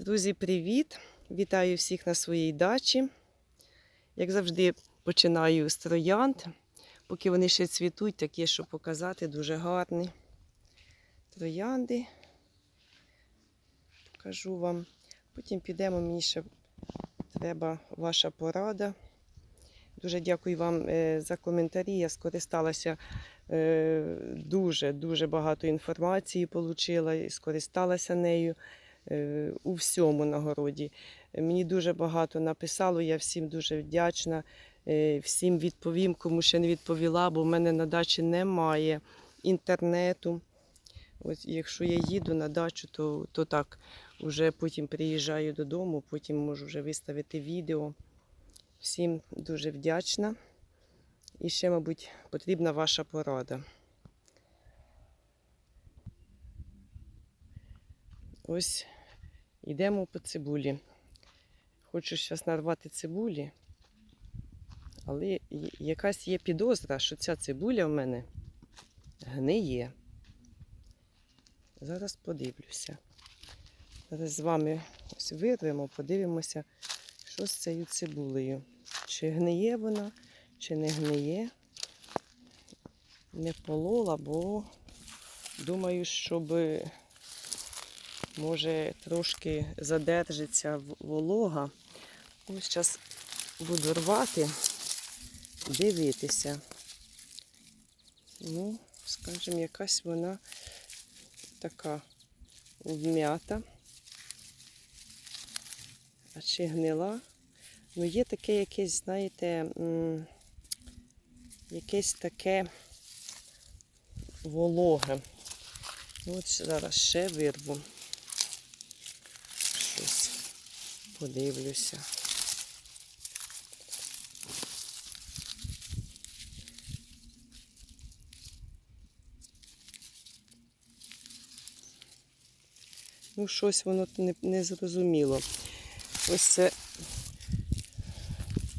Друзі, привіт! Вітаю всіх на своїй дачі. Як завжди, починаю з троянд. Поки вони ще цвітуть, так є що показати, дуже гарні. Троянди. Покажу вам. Потім підемо, мені ще треба ваша порада. Дуже дякую вам е, за коментарі. Я скористалася дуже-дуже багато інформації отримала і скористалася нею у всьому на городі. Мені дуже багато написало, я всім дуже вдячна. Е, Всім відповім, кому ще не відповіла, бо в мене на дачі немає інтернету. Ось якщо я їду на дачу, то, то так, вже потім приїжджаю додому, потім можу вже виставити відео. Всім дуже вдячна. І ще, мабуть, потрібна ваша порада. Ось йдемо по цибулі. Хочу зараз нарвати цибулі, але якась є підозра, що ця цибуля в мене гниє. Зараз подивлюся. Зараз з вами ось вирвемо, подивимося, що з цією цибулею. Чи гниє вона, чи не гниє. Не полола, бо думаю, щоб може трошки задержиться волога. Ось зараз буду рвати, дивитися. Ну, скажімо, якась вона така вм'ята. А чи гнила? Ну, є таке якесь, знаєте, якесь таке вологе. От зараз ще вирву. Щось подивлюся. Ну, щось воно не, не зрозуміло. Ось це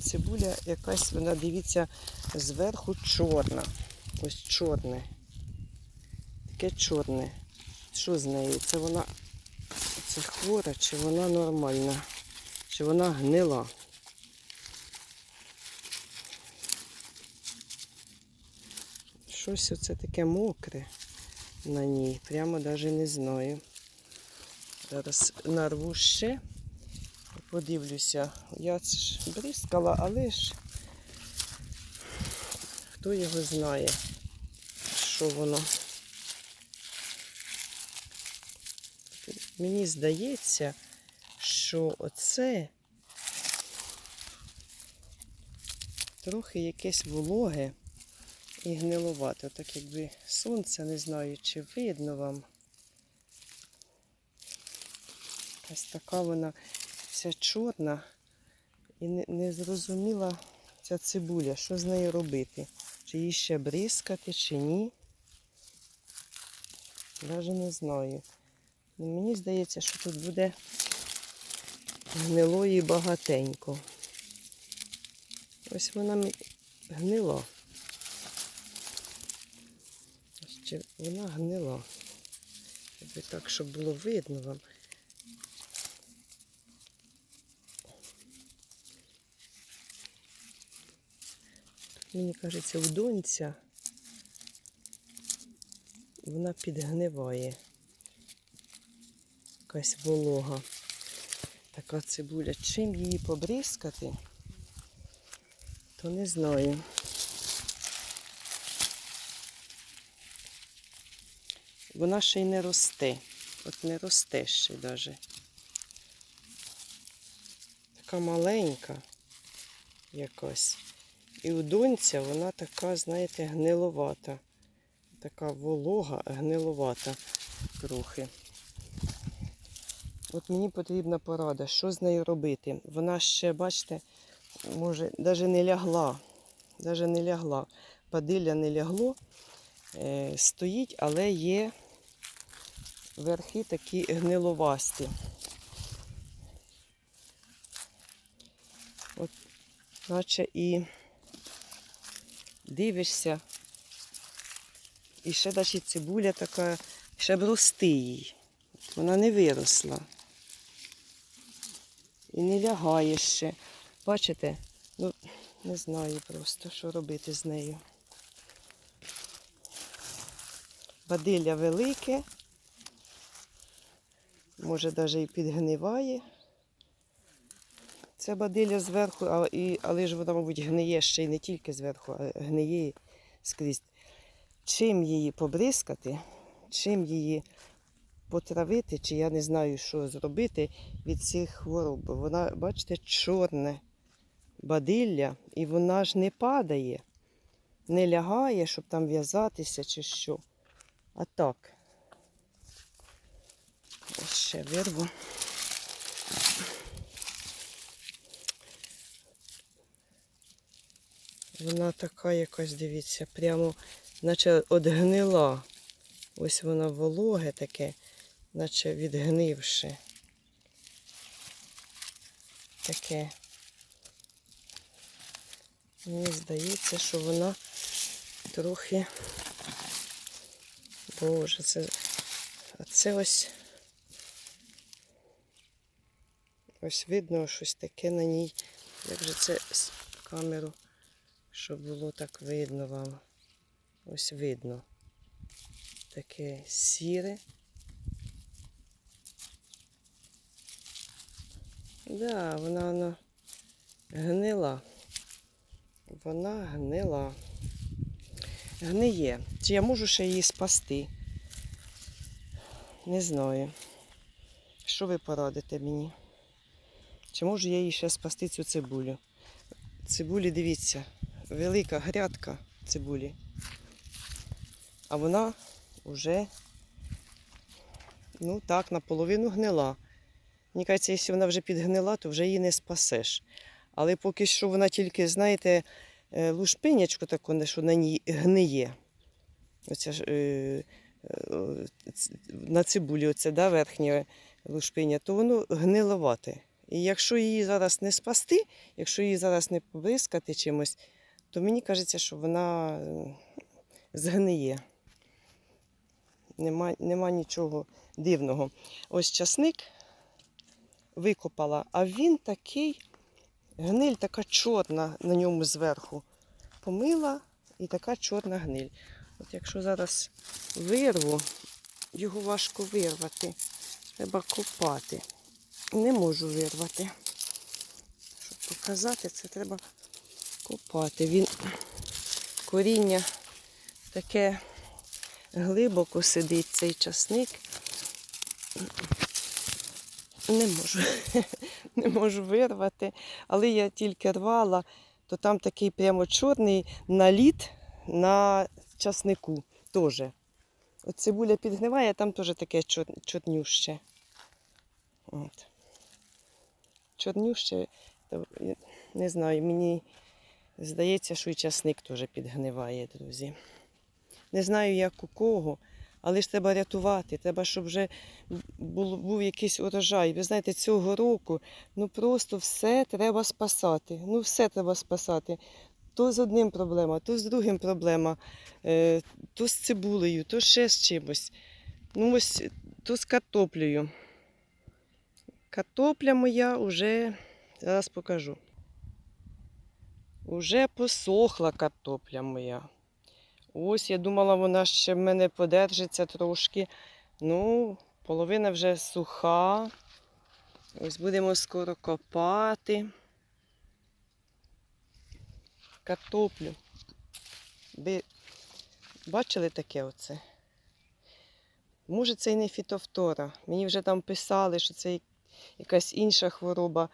цибуля якась, вона, дивіться, зверху чорна. Ось чорне. Таке чорне. Що з нею? Це вона це хвора, чи вона нормальна? Чи вона гнила? Щось оце таке мокре на ній. Прямо навіть не знаю. Зараз нарву ще. Подивлюся. Я ж бризкала, але ж хто його знає, що воно. Мені здається, що оце трохи якесь вологе і гниловате. Так якби сонце, не знаю, чи видно вам. Ось така вона вся чорна і не, не зрозуміла ця цибуля, що з нею робити. Чи її ще бризкати, чи ні. Навіть не знаю. Ну, мені здається, що тут буде гнилої багатенько. Ось вона гнила. Чи вона гнила. Якби так, щоб було видно вам. Тут, мені кажеться, у донця вона підгниває. Якась волога. Така цибуля. Чим її побризкати, то не знаю. Вона ще й не росте. От не росте ще навіть. Така маленька якась. І у донця вона така, знаєте, гниловата. Така волога, гниловата трохи. От мені потрібна порада, що з нею робити. Вона ще, бачите, може, навіть не лягла. Навіть не лягла. Падилля не лягло, е, стоїть, але є верхи такі гниловасті. От, наче і дивишся, і ще навіть цибуля така, ще б рости їй. Вона не виросла. І не лягає ще. Бачите? Ну, не знаю просто, що робити з нею. Бадилля велике, може навіть і підгниває. Це бадилля зверху, а, і, але ж вона, мабуть, гниє ще й не тільки зверху, а гниє скрізь. Чим її побризкати, чим її потравити, чи я не знаю, що зробити від цих хвороб. Вона, бачите, чорне бадилля, і вона ж не падає, не лягає, щоб там в'язатися чи що. А так. Ще вирву. Вона така якась, дивіться, прямо, наче одгнила. Ось вона вологе таке, наче відгнивши. Таке. Мені здається, що вона трохи. Боже, це. А ось. Ось видно щось таке на ній. Як же це з камеру, щоб було так видно вам. Ось видно. Таке сіре. Да, вона, вона гнила. Вона гнила. Гниє. Чи я можу ще її спасти? Не знаю. Що ви порадите мені? Чи можу я її ще спасти цю цибулю? Цибулі, дивіться, велика грядка цибулі. А вона вже, ну так, наполовину гнила. Мені кажеться, якщо вона вже підгнила, то вже її не спасеш. Але поки що вона тільки, знаєте, е, лушпинячку таку, що на ній гниє. Оця ж, е, е, на цибулі, оце, да, верхнє лушпиня, то воно гниловате. І якщо її зараз не спасти, якщо її зараз не побризкати чимось, то мені кажеться, що вона згниє. Нема, нема нічого дивного. Ось часник викопала, а він такий, гниль така чорна на ньому зверху. Помила і така чорна гниль. От якщо зараз вирву, його важко вирвати. Треба копати. Не можу вирвати. Щоб показати, це треба копати. Він коріння таке глибоко сидить цей часник. Не можу, не можу вирвати. Але я тільки рвала, то там такий прямо чорний наліт на часнику теж. От цибуля підгниває, там теж таке чор- чорнюще. От. Чорнюще, то, не знаю, мені здається, що і часник теж підгниває, друзі. Не знаю, як у кого, але ж треба рятувати. Треба, щоб вже був, був якийсь урожай. Ви знаєте, цього року ну просто все треба спасати. Ну, все треба спасати. То з одним проблема, то з другим проблема, е, то з цибулею, то ще з чимось. Ну, ось то з картоплею. Картопля моя вже, зараз покажу. Уже посохла картопля моя. Ось я думала, вона ще в мене подержиться трошки. Ну, половина вже суха. Ось будемо скоро копати. Картоплю. Ви бачили таке оце? Може, це і не фітофтора. Мені вже там писали, що це якась інша хвороба.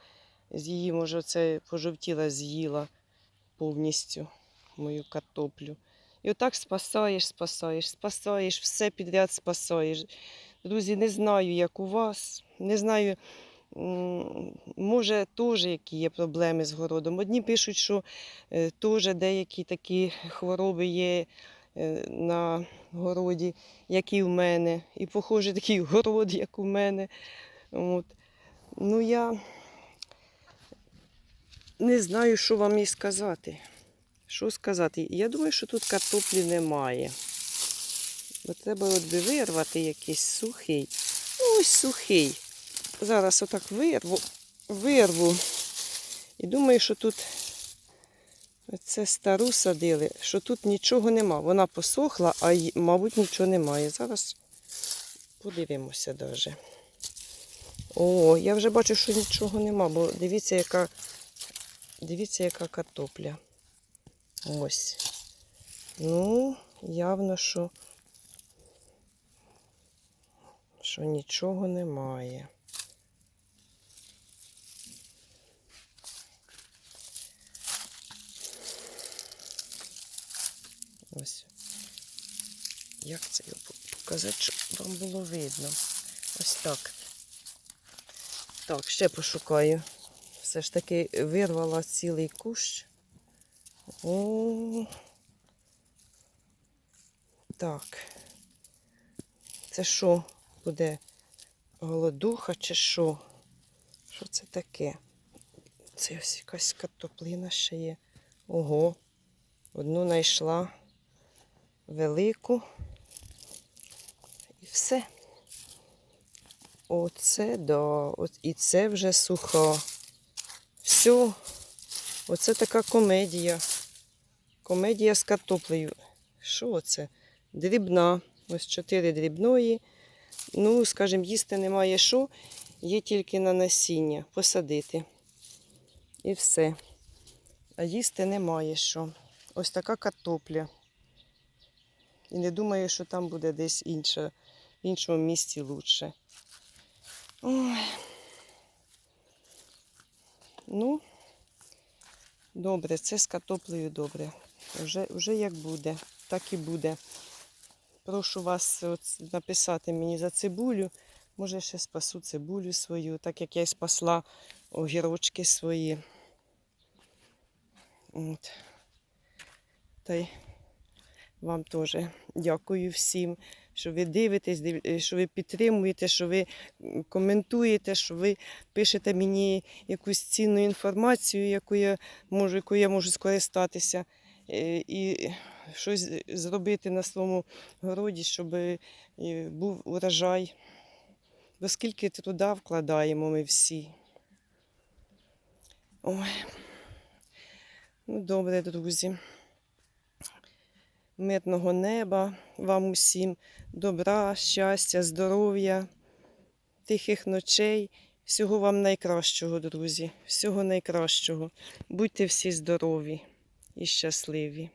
З її, може, це пожовтіла, з'їла повністю мою картоплю. І отак спасаєш, спасаєш, спасаєш, все підряд спасаєш. Друзі, не знаю, як у вас. Не знаю, може, теж які є проблеми з городом. Одні пишуть, що е, теж деякі такі хвороби є е, на городі, як і в мене. І похожий такий город, як у мене. От. Ну, я не знаю, що вам і сказати. Що сказати? Я думаю, що тут картоплі немає. Бо треба от вирвати якийсь сухий. Ну, ось сухий. Зараз отак вирву. вирву. І думаю, що тут це стару садили, що тут нічого нема. Вона посохла, а й, мабуть, нічого немає. Зараз подивимося даже. О, я вже бачу, що нічого нема, бо дивіться, яка, дивіться, яка картопля. Ось. Ну, явно, що, що нічого немає. Ось. Як це його по- показати, щоб вам було видно? Ось так. Так, ще пошукаю. Все ж таки вирвала цілий кущ. О, так. Це що буде? Голодуха чи що? Що це таке? Це ось якась картоплина ще є. Ого. Одну знайшла велику. І все. Оце да. І це вже суха. Все. Оце така комедія. Комедія з картоплею. Що це? Дрібна. Ось чотири дрібної. Ну, скажімо, їсти немає що, є тільки на насіння посадити. І все. А їсти немає що. Ось така картопля. І не думаю, що там буде десь інше, в іншому місці лучше. Ой. Ну, добре, це з картоплею добре. Вже, вже як буде, так і буде. Прошу вас от написати мені за цибулю. Може, ще спасу цибулю свою, так як я і спасла огірочки свої. От. Та й вам теж дякую всім, що ви дивитесь, е, що ви підтримуєте, що ви коментуєте, що ви пишете мені якусь цінну інформацію, яку я можу, якою я можу скористатися. Е, І щось зробити на своєму городі, щоб е, був урожай. Бо скільки труда вкладаємо ми всі. Ой. Ну, добре, друзі. Мирного неба вам усім, добра, щастя, здоров'я, тихих ночей. Всього вам найкращого, друзі. Всього найкращого. Будьте всі здорові і щасливі.